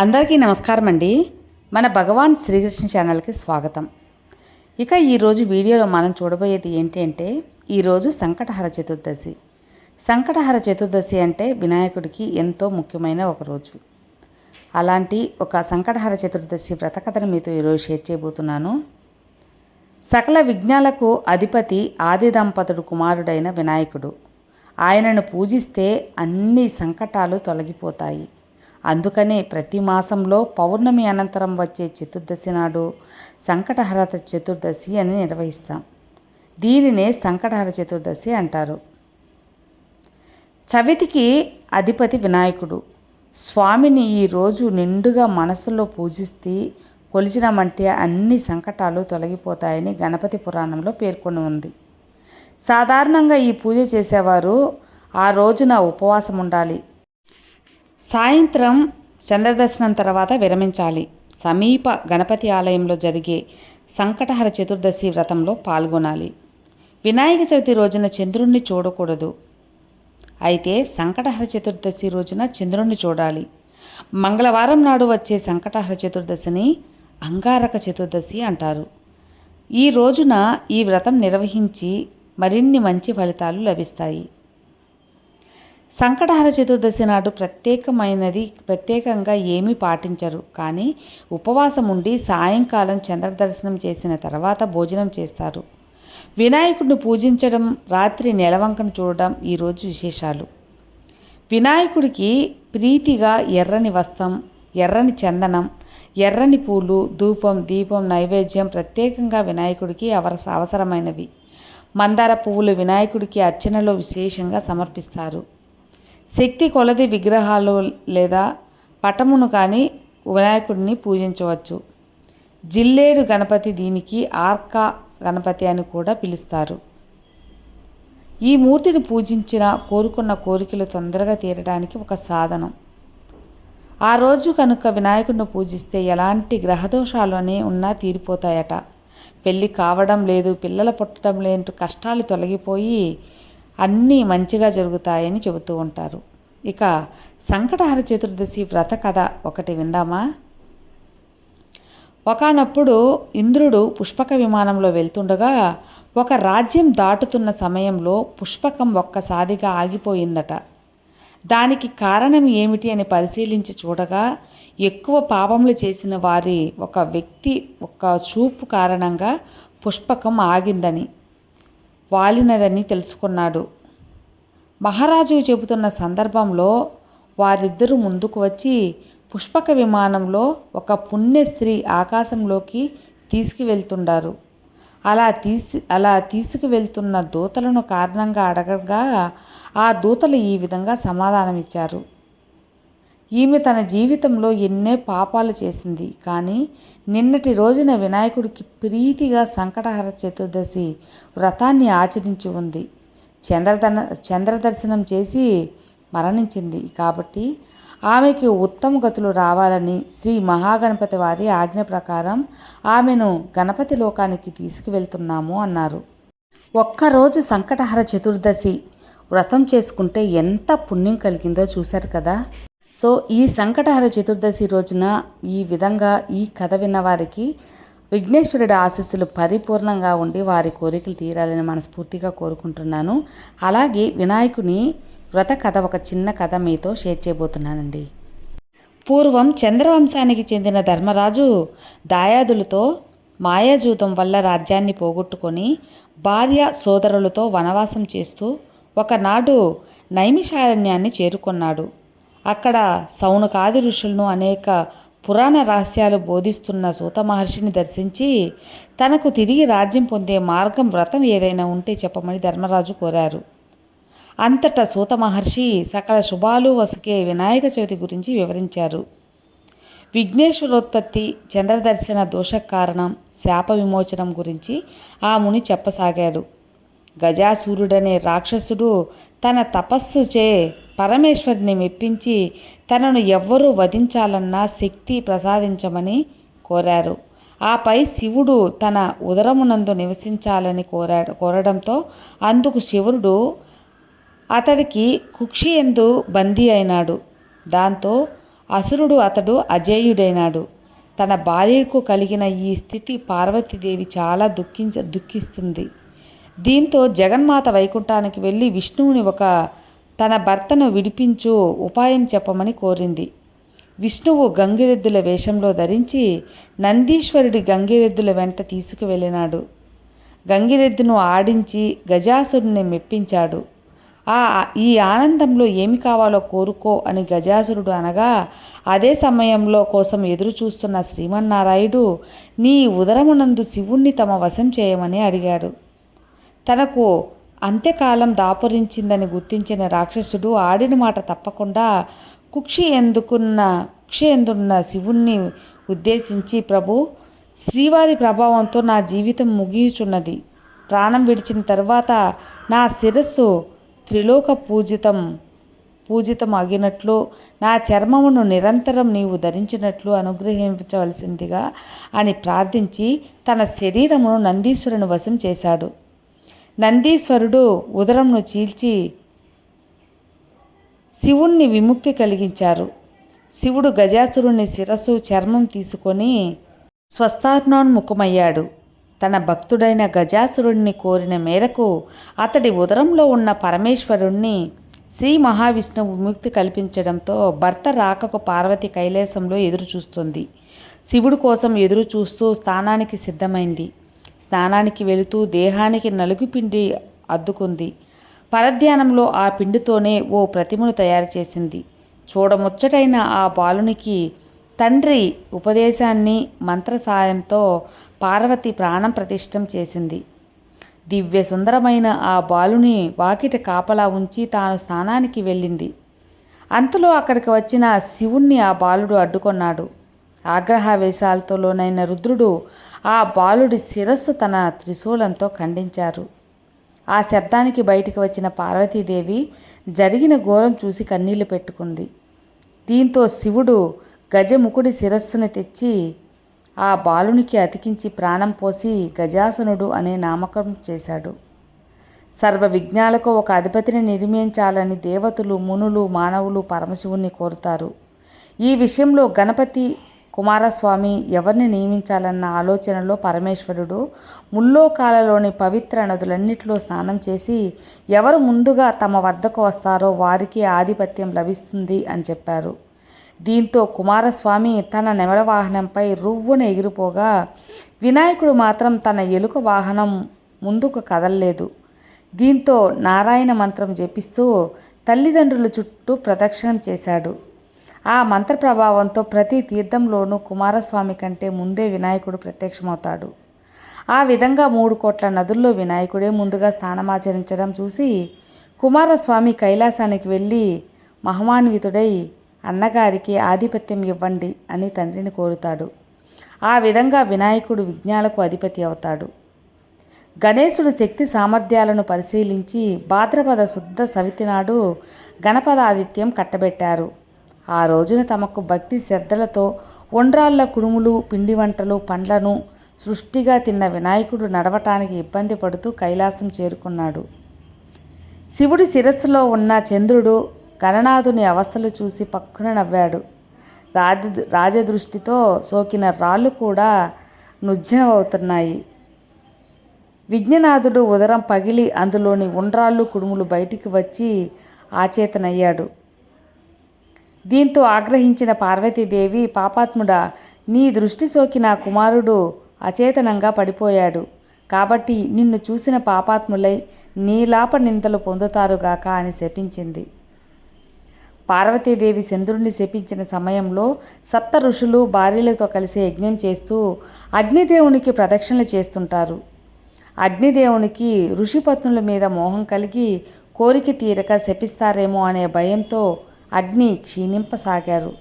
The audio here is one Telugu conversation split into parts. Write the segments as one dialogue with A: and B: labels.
A: అందరికీ నమస్కారం అండి మన భగవాన్ శ్రీకృష్ణ ఛానల్కి స్వాగతం. ఇక ఈరోజు వీడియోలో మనం చూడబోయేది ఏంటి అంటే ఈరోజు సంకటహర చతుర్దశి. సంకటహర చతుర్దశి అంటే వినాయకుడికి ఎంతో ముఖ్యమైన ఒక రోజు. అలాంటి ఒక సంకటహర చతుర్దశి వ్రతకథను మీతో ఈరోజు షేర్ చేయబోతున్నాను. సకల విఘ్నాలకు అధిపతి ఆది దంపతుడు కుమారుడైన వినాయకుడు. ఆయనను పూజిస్తే అన్ని సంకటాలు తొలగిపోతాయి. అందుకనే ప్రతి మాసంలో పౌర్ణమి అనంతరం వచ్చే చతుర్దశి నాడు సంకటహరత చతుర్దశి అని నిర్వహిస్తాం. దీనినే సంకటహర చతుర్దశి అంటారు. చవితికి అధిపతి వినాయకుడు. స్వామిని ఈరోజు నిండుగా మనసులో పూజిస్తే కొలిచినామంటే అన్ని సంకటాలు తొలగిపోతాయని గణపతి పురాణంలో పేర్కొని ఉంది. సాధారణంగా ఈ పూజ చేసేవారు ఆ రోజున ఉపవాసం ఉండాలి సాయంత్రం చంద్రదర్శనం తర్వాత విరమించాలి. సమీప గణపతి ఆలయంలో జరిగే సంకటహర చతుర్దశి వ్రతంలో పాల్గొనాలి. వినాయక చవితి రోజున చంద్రుణ్ణి చూడకూడదు. అయితే సంకటహర చతుర్దశి రోజున చంద్రుణ్ణి చూడాలి. మంగళవారం నాడు వచ్చే సంకటహర చతుర్దశిని అంగారక చతుర్దశి అంటారు. ఈ రోజున ఈ వ్రతం నిర్వహించి మరిన్ని మంచి ఫలితాలు లభిస్తాయి. సంకటహర చతుర్దశి నాడు ప్రత్యేకమైనది ప్రత్యేకంగా ఏమీ పాటించరు. కానీ ఉపవాసం ఉండి సాయంకాలం చంద్రదర్శనం చేసిన తర్వాత భోజనం చేస్తారు. వినాయకుడిని పూజించడం రాత్రి నెలవంకను చూడడం ఈరోజు విశేషాలు. వినాయకుడికి ప్రీతిగా ఎర్రని వస్త్రం ఎర్రని చందనం ఎర్రని పూలు ధూపం దీపం నైవేద్యం ప్రత్యేకంగా వినాయకుడికి అవస అవసరమైనవి. మందార పువ్వులు వినాయకుడికి అర్చనలో విశేషంగా సమర్పిస్తారు. శక్తి కొలది విగ్రహాలు లేదా పటమును కానీ వినాయకుడిని పూజించవచ్చు. జిల్లేడు గణపతి దీనికి ఆర్కా గణపతి అని కూడా పిలుస్తారు. ఈ మూర్తిని పూజించిన కోరుకున్న కోరికలు తొందరగా తీరడానికి ఒక సాధనం. ఆ రోజు కనుక వినాయకుడిని పూజిస్తే ఎలాంటి గ్రహదోషాలు ఉన్నా తీరిపోతాయట. పెళ్ళి కావడం లేదు పిల్లలు పుట్టడం లేని కష్టాలు తొలగిపోయి అన్నీ మంచిగా జరుగుతాయని చెబుతూ ఉంటారు. ఇక సంకటహర చతుర్దశి వ్రత కథ ఒకటి విందామా? ఒకనప్పుడు ఇంద్రుడు పుష్పక విమానంలో వెళ్తుండగా ఒక రాజ్యం దాటుతున్న సమయంలో పుష్పకం ఒక్కసారిగా ఆగిపోయిందట. దానికి కారణం ఏమిటి అని పరిశీలించి చూడగా ఎక్కువ పాపములు చేసిన వారి ఒక వ్యక్తి ఒక చూపు కారణంగా పుష్పకం ఆగిందని వాలినదని తెలుసుకున్నాడు. మహారాజు చెబుతున్న సందర్భంలో వారిద్దరూ ముందుకు వచ్చి పుష్పక విమానంలో ఒక పుణ్య స్త్రీ ఆకాశంలోకి తీసుకువెళ్తుండారు. అలా తీసి అలా తీసుకువెళ్తున్న దూతలను కారణంగా అడగగా ఆ దూతలు ఈ విధంగా సమాధానమిచ్చారు. ఈమె తన జీవితంలో ఎన్నే పాపాలు చేసింది. కానీ నిన్నటి రోజున వినాయకుడికి ప్రీతిగా సంకటహర చతుర్దశి వ్రతాన్ని ఆచరించి ఉంది. చంద్రదన చంద్రదర్శనం చేసి మరణించింది. కాబట్టి ఆమెకి ఉత్తమ గతులు రావాలని శ్రీ మహాగణపతి వారి ఆజ్ఞ ప్రకారం ఆమెను గణపతి లోకానికి తీసుకువెళ్తున్నాము అన్నారు. ఒక్కరోజు సంకటహర చతుర్దశి వ్రతం చేసుకుంటే ఎంత పుణ్యం కలిగిందో చూశారు కదా. సో ఈ సంకటహర చతుర్దశి రోజున ఈ విధంగా ఈ కథ విన్నవారికి విఘ్నేశ్వరుడి ఆశస్సులు పరిపూర్ణంగా ఉండి వారి కోరికలు తీరాలని మనస్ఫూర్తిగా కోరుకుంటున్నాను. అలాగే వినాయకుని వ్రత కథ ఒక చిన్న కథ మీతో షేర్ చేయబోతున్నానండి. పూర్వం చంద్రవంశానికి చెందిన ధర్మరాజు దాయాదులతో మాయాజూతం వల్ల రాజ్యాన్ని పోగొట్టుకొని భార్య సోదరులతో వనవాసం చేస్తూ ఒకనాడు నైమిషారణ్యాన్ని చేరుకున్నాడు. అక్కడ సౌనకాది ఋషులను అనేక పురాణ రహస్యాలు బోధిస్తున్న సూత మహర్షిని దర్శించి తనకు తిరిగి రాజ్యం పొందే మార్గం వ్రతం ఏదైనా ఉంటే చెప్పమని ధర్మరాజు కోరారు. అంతటా సూత మహర్షి సకల శుభాలు వసకే వినాయక చవితి గురించి వివరించారు. విఘ్నేశ్వరోత్పత్తి చంద్రదర్శన దోష కారణం శాప విమోచనం గురించి ఆ ముని చెప్పసాగారు గజాసూరుడనే రాక్షసుడు తన తపస్సు చే పరమేశ్వరిని మెప్పించి తనను ఎవ్వరూ వధించాలన్నా శక్తి ప్రసాదించమని కోరారు. ఆపై శివుడు తన ఉదరమునందు నివసించాలని కోరాడు. కోరడంతో అందుకు శివుడు అతడికి కుక్షి ఎందు బందీ అయినాడు. దాంతో అసురుడు అతడు అజేయుడైనాడు. తన భార్యకు కలిగిన ఈ స్థితి పార్వతీదేవి చాలా దుఃఖించ దుఃఖిస్తుంది. దీంతో జగన్మాత వైకుంఠానికి వెళ్ళి విష్ణువుని ఒక తన భర్తను విడిపించు ఉపాయం చెప్పమని కోరింది. విష్ణువు గంగిరెద్దుల వేషంలో ధరించి నందీశ్వరుడి గంగిరెద్దుల వెంట తీసుకువెళ్ళినాడు. గంగిరెద్దును ఆడించి గజాసురుని మెప్పించాడు. ఆ ఈ ఆనందంలో ఏమి కావాలో కోరుకో అని గజాసురుడు అనగా అదే సమయంలో కోసం ఎదురు చూస్తున్న శ్రీమన్నారాయుడు నీ ఉదరమునందు శివుణ్ణి తమ వశం చేయమని అడిగాడు. తనకు అంత్యకాలం దాపురించిందని గుర్తించిన రాక్షసుడు ఆడిన మాట తప్పకుండా కుక్షి ఎందుకున్న కుక్షి ఎందున్న శివుణ్ణి ఉద్దేశించి ప్రభు శ్రీవారి ప్రభావంతో నా జీవితం ముగియుచున్నది. ప్రాణం విడిచిన తర్వాత నా శిరస్సు త్రిలోక పూజితం పూజితం అగినట్లు నా చర్మమును నిరంతరం నీవు ధరించినట్లు అనుగ్రహించవలసిందిగా అని ప్రార్థించి తన శరీరమును నందీశ్వరుని వశం చేశాడు. నందీశ్వరుడు ఉదరంను చీల్చి శివుణ్ణి విముక్తి కలిగించారు. శివుడు గజాసురుని శిరస్సు చర్మం తీసుకొని స్వస్థానోన్ముఖమయ్యాడు తన భక్తుడైన గజాసురుణ్ణి కోరిన మేరకు అతడి ఉదరంలో ఉన్న పరమేశ్వరుణ్ణి శ్రీ మహావిష్ణువు విముక్తి కల్పించడంతో భర్త రాకకు పార్వతి కైలాసంలో ఎదురుచూస్తుంది. శివుడు కోసం ఎదురు చూస్తూ స్థానానికి సిద్ధమైంది. స్నానానికి వెళుతూ దేహానికి నలుగు పిండి అద్దుకుంది. పరధ్యానంలో ఆ పిండితోనే ఓ ప్రతిమను తయారు చేసింది. చూడముచ్చటైన ఆ బాలునికి తండ్రి ఉపదేశాన్ని మంత్ర సాయంతో పార్వతి ప్రాణం ప్రతిష్టం చేసింది. దివ్య సుందరమైన ఆ బాలుని వాకిట కాపలా ఉంచి తాను స్నానానికి వెళ్ళింది. అంతలో అక్కడికి వచ్చిన శివుణ్ణి ఆ బాలుడు అడ్డుకొన్నాడు. ఆగ్రహావేశాలతో లోనైన రుద్రుడు ఆ బాలుడి శిరస్సు తన త్రిశూలంతో ఖండించారు. ఆ శబ్దానికి బయటికి వచ్చిన పార్వతీదేవి జరిగిన ఘోరం చూసి కన్నీళ్ళు పెట్టుకుంది. దీంతో శివుడు గజముఖుడి శిరస్సుని తెచ్చి ఆ బాలునికి అతికించి ప్రాణం పోసి గజాసనుడు అనే నామకం చేశాడు. సర్వ విజ్ఞాలకు ఒక అధిపతిని నిర్మించాలని దేవతలు మునులు మానవులు పరమశివుణ్ణి కోరుతారు. ఈ విషయంలో గణపతి కుమారస్వామి ఎవరిని నియమించాలన్న ఆలోచనలో పరమేశ్వరుడు ముల్లోకాలలోని పవిత్ర నదులన్నిటిలో స్నానం చేసి ఎవరు ముందుగా తమ వద్దకు వస్తారో వారికి ఆధిపత్యం లభిస్తుంది అని చెప్పారు. దీంతో కుమారస్వామి తన నెమల వాహనంపై రువ్వున ఎగిరిపోగా వినాయకుడు మాత్రం తన ఎలుక వాహనం ముందుకు కదలలేదు. దీంతో నారాయణ మంత్రం జపిస్తూ తల్లిదండ్రుల చుట్టూ ప్రదక్షిణం చేశాడు. ఆ మంత్ర ప్రభావంతో ప్రతి తీర్థంలోనూ కుమారస్వామి కంటే ముందే వినాయకుడు ప్రత్యక్షమవుతాడు. ఆ విధంగా మూడు కోట్ల నదుల్లో వినాయకుడే ముందుగా స్నానమాచరించడం చూసి కుమారస్వామి కైలాసానికి వెళ్ళి మహమాన్వితుడై అన్నగారికి ఆధిపత్యం ఇవ్వండి అని తండ్రిని కోరుతాడు. ఆ విధంగా వినాయకుడు విజ్ఞాలకు అధిపతి అవుతాడు. గణేశుడు శక్తి సామర్థ్యాలను పరిశీలించి భాద్రపద శుద్ధ సవితి నాడు గణపదాదిత్యం కట్టబెట్టారు. ఆ రోజున తమకు భక్తి శ్రద్ధలతో ఉండ్రాళ్ళ కుడుములు పిండి వంటలు పండ్లను సృష్టిగా తిన్న వినాయకుడు నడవటానికి ఇబ్బంది పడుతూ కైలాసం చేరుకున్నాడు. శివుడి శిరస్సులో ఉన్న చంద్రుడు గణనాథుని అవస్థలు చూసి పక్కున నవ్వాడు. రాజ రాజదృష్టితో సోకిన రాళ్ళు కూడా నుజ్జనమవుతున్నాయి. విజ్ఞనాథుడు ఉదరం పగిలి అందులోని ఉండ్రాళ్ళు కుడుములు బయటికి వచ్చి ఆచేతనయ్యాడు. దీంతో ఆగ్రహించిన పార్వతీదేవి పాపాత్ముడా నీ దృష్టి సోకి నా కుమారుడు అచేతనంగా పడిపోయాడు. కాబట్టి నిన్ను చూసిన పాపాత్ములై నీలాప నిందలు పొందుతారుగాక అని శపించింది. పార్వతీదేవి చంద్రుణ్ణి శపించిన సమయంలో సప్త ఋషులు భార్యలతో కలిసి యజ్ఞం చేస్తూ అగ్నిదేవునికి ప్రదక్షిణలు చేస్తుంటారు. అగ్నిదేవునికి ఋషిపత్నుల మీద మోహం కలిగి కోరిక తీరక శపిస్తారేమో అనే భయంతో అగ్ని క్షీణింపసాగారు.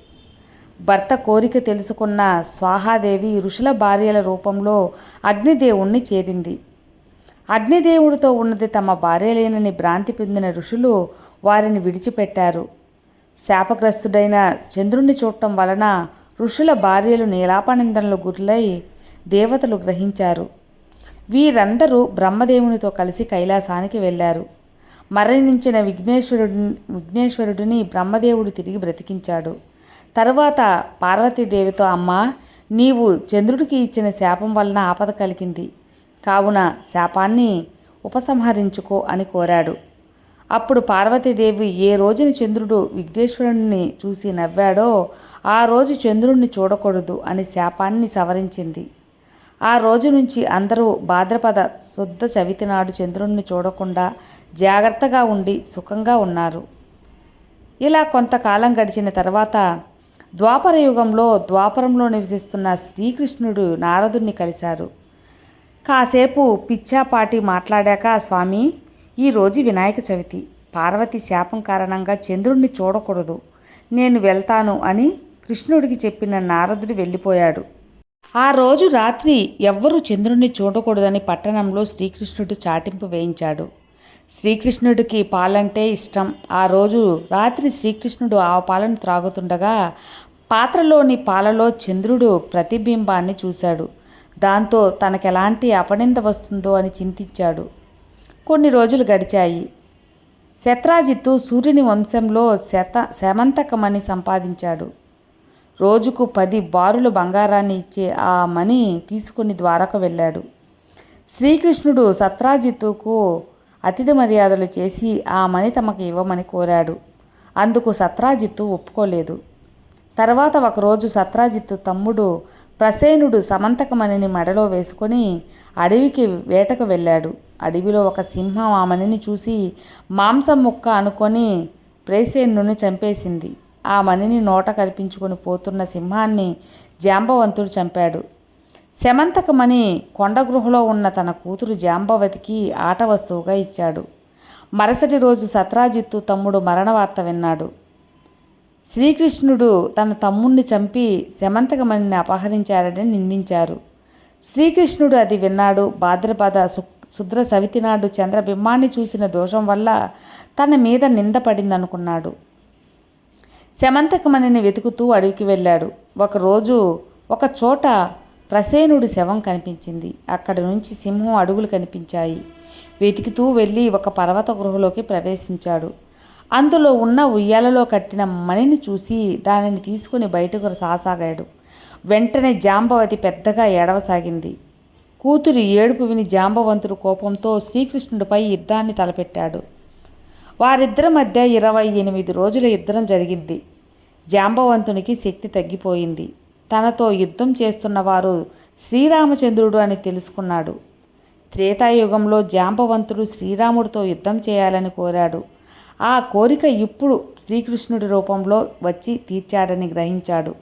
A: భర్త కోరిక తెలుసుకున్న స్వాహాదేవి ఋషుల భార్యల రూపంలో అగ్నిదేవుణ్ణి చేరింది. అగ్నిదేవుడితో ఉన్నది తమ భార్యలేనని భ్రాంతి పొందిన ఋషులు వారిని విడిచిపెట్టారు. శాపగ్రస్తుడైన చంద్రుణ్ణి చూడటం వలన ఋషుల భార్యలు నీలాపనిందనలు గురులై దేవతలు గ్రహించారు. వీరందరూ బ్రహ్మదేవునితో కలిసి కైలాసానికి వెళ్ళారు. మరణించిన విఘ్నేశ్వరుడు విఘ్నేశ్వరుడిని బ్రహ్మదేవుడు తిరిగి బ్రతికించాడు. తరువాత పార్వతీదేవితో అమ్మ నీవు చంద్రుడికి ఇచ్చిన శాపం వలన ఆపద కలిగింది. కావున శాపాన్ని ఉపసంహరించుకో అని కోరాడు. అప్పుడు పార్వతీదేవి ఏ రోజున చంద్రుడు విఘ్నేశ్వరుణ్ణి చూసి నవ్వాడో ఆ రోజు చంద్రుణ్ణి చూడకూడదు అని శాపాన్ని సవరించింది. ఆ రోజు నుంచి అందరూ భాద్రపద శుద్ధ చవితి నాడు చంద్రుణ్ణి చూడకుండా జాగ్రత్తగా ఉండి సుఖంగా ఉన్నారు. ఇలా కొంతకాలం గడిచిన తర్వాత ద్వాపర యుగంలో ద్వాపరంలో నివసిస్తున్న శ్రీకృష్ణుడు నారదుణ్ణి కలిశారు. కాసేపు పిచ్చాపాటి మాట్లాడాక స్వామి ఈరోజు వినాయక చవితి. పార్వతి శాపం కారణంగా చంద్రుణ్ణి చూడకూడదు. నేను వెళ్తాను అని కృష్ణుడికి చెప్పిన నారదుడు వెళ్ళిపోయాడు. ఆ రోజు రాత్రి ఎవ్వరూ చంద్రుణ్ణి చూడకూడదని పట్టణంలో శ్రీకృష్ణుడు చాటింపు వేయించాడు. శ్రీకృష్ణుడికి పాలంటే ఇష్టం. ఆ రోజు రాత్రి శ్రీకృష్ణుడు ఆ పాలను త్రాగుతుండగా పాత్రలోని పాలలో చంద్రుడు ప్రతిబింబాన్ని చూశాడు. దాంతో తనకెలాంటి అపనింద వస్తుందో అని చింతించాడు. కొన్ని రోజులు గడిచాయి. శత్రాజిత్తు సూర్యుని వంశంలో శత శమంతకమని సంపాదించాడు. రోజుకు పది బారులు బంగారాన్ని ఇచ్చే ఆ మణి తీసుకుని ద్వారకు వెళ్ళాడు. శ్రీకృష్ణుడు సత్రాజిత్తుకు అతిథి మర్యాదలు చేసి ఆ మణి తమకు ఇవ్వమని కోరాడు. అందుకు సత్రాజిత్తు ఒప్పుకోలేదు. తర్వాత ఒకరోజు సత్రాజిత్తు తమ్ముడు ప్రసేనుడు సమంతకమణిని మెడలో వేసుకొని అడవికి వేటకు వెళ్ళాడు. అడవిలో ఒక సింహం ఆ మణిని చూసి మాంసం ముక్క అనుకొని ప్రేసేనుని చంపేసింది. ఆ మణిని నోట కల్పించుకొని పోతున్న సింహాన్ని జాంబవంతుడు చంపాడు. శమంతకమణి కొండగృహలో ఉన్న తన కూతురు జాంబవతికి ఆట వస్తువుగా ఇచ్చాడు. మరుసటి రోజు సత్రాజిత్తు తమ్ముడు మరణ వార్త విన్నాడు. శ్రీకృష్ణుడు తన తమ్ముణ్ణి చంపి శమంతకమణిని అపహరించారని నిందించారు. శ్రీకృష్ణుడు అది విన్నాడు. భాద్రపద శుద్ర సవితినాడు చంద్రబింబాన్ని చూసిన దోషం వల్ల తన మీద నింద పడిందనుకున్నాడు. శమంతకమణిని వెతుకుతూ అడవికి వెళ్ళాడు. ఒకరోజు ఒక చోట ప్రసేనుడి శవం కనిపించింది. అక్కడి నుంచి సింహం అడుగులు కనిపించాయి. వెతుకుతూ వెళ్ళి ఒక పర్వత గృహలోకి ప్రవేశించాడు. అందులో ఉన్న ఉయ్యాలలో కట్టిన మణిని చూసి దానిని తీసుకుని బయటకు సాసాగాడు. వెంటనే జాంబవతి పెద్దగా ఏడవసాగింది. కూతురి ఏడుపు విని జాంబవంతుడు కోపంతో శ్రీకృష్ణుడిపై యుద్ధాన్ని తలపెట్టాడు. వారిద్దరి మధ్య ఇరవై ఎనిమిది రోజుల యుద్ధం జరిగింది. జాంబవంతునికి శక్తి తగ్గిపోయింది. తనతో యుద్ధం చేస్తున్న వారు శ్రీరామచంద్రుడు అని తెలుసుకున్నాడు. త్రేతాయుగంలో జాంబవంతుడు శ్రీరాముడితో యుద్ధం చేయాలని కోరాడు. ఆ కోరిక ఇప్పుడు శ్రీకృష్ణుడి రూపంలో వచ్చి తీర్చాడని గ్రహించాడు.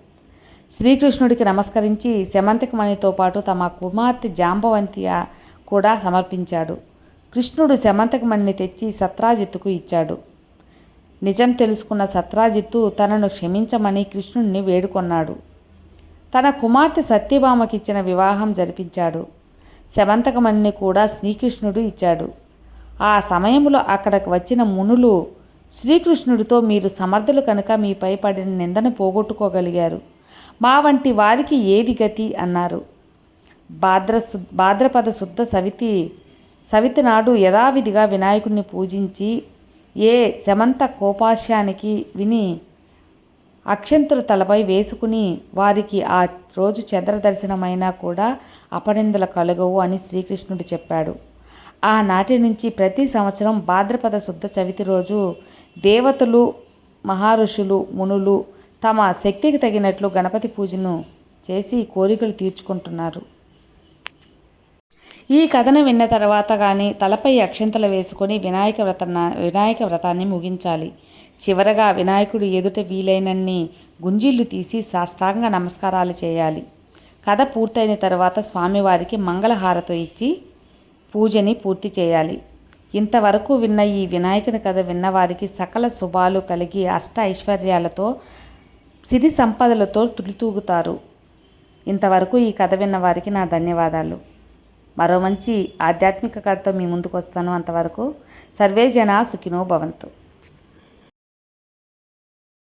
A: శ్రీకృష్ణుడికి నమస్కరించి శమంతకమణితో పాటు తమ కుమార్తె జాంబవంతి కూడా సమర్పించాడు. కృష్ణుడు శమంతకమణిని తెచ్చి సత్రాజిత్తుకు ఇచ్చాడు. నిజం తెలుసుకున్న సత్రాజిత్తు తనను క్షమించమని కృష్ణుణ్ణి వేడుకొన్నాడు. తన కుమార్తె సత్యభామకిచ్చిన వివాహం జరిపించాడు. శమంతకమణిని కూడా శ్రీకృష్ణుడు ఇచ్చాడు. ఆ సమయంలో అక్కడికి వచ్చిన మునులు శ్రీకృష్ణుడితో మీరు సమర్థులు కనుక మీపై పడిన నిందను పోగొట్టుకోగలిగారు. మా వంటి వారికి ఏది గతి? అన్నారు. భాద్ర భాద్రపద శుద్ధ సవితి సవితి నాడు యథావిధిగా వినాయకుడిని పూజించి ఏ శమంత కోపాశానికి విని అక్షంతుల తలపై వేసుకుని వారికి ఆ రోజు చంద్ర దర్శనమైనా కూడా అపనిందలు కలగవు అని శ్రీకృష్ణుడు చెప్పాడు. ఆనాటి నుంచి ప్రతి సంవత్సరం భాద్రపద శుద్ధ చవితి రోజు దేవతలు మహర్షులు మునులు తమ శక్తికి తగినట్లు గణపతి పూజను చేసి కోరికలు తీర్చుకుంటున్నారు. ఈ కథను విన్న తర్వాత కానీ తలపై అక్షంతలు వేసుకొని వినాయక వ్రత వినాయక వ్రతాన్ని ముగించాలి. చివరగా వినాయకుడు ఎదుట వీలైనన్ని గుంజీళ్ళు తీసి సాష్టాంగ నమస్కారాలు చేయాలి. కథ పూర్తయిన తర్వాత స్వామివారికి మంగళహారతో ఇచ్చి పూజని పూర్తి చేయాలి. ఇంతవరకు విన్న ఈ వినాయకుని కథ విన్నవారికి సకల శుభాలు కలిగి అష్ట ఐశ్వర్యాలతో సిరి సంపదలతో తులితూగుతారు. ఇంతవరకు ఈ కథ విన్న వారికి నా ధన్యవాదాలు. మరో మంచి ఆధ్యాత్మిక కథతో మీ ముందుకు వస్తాను అంతవరకు సర్వే జన సుఖినో భవంతు.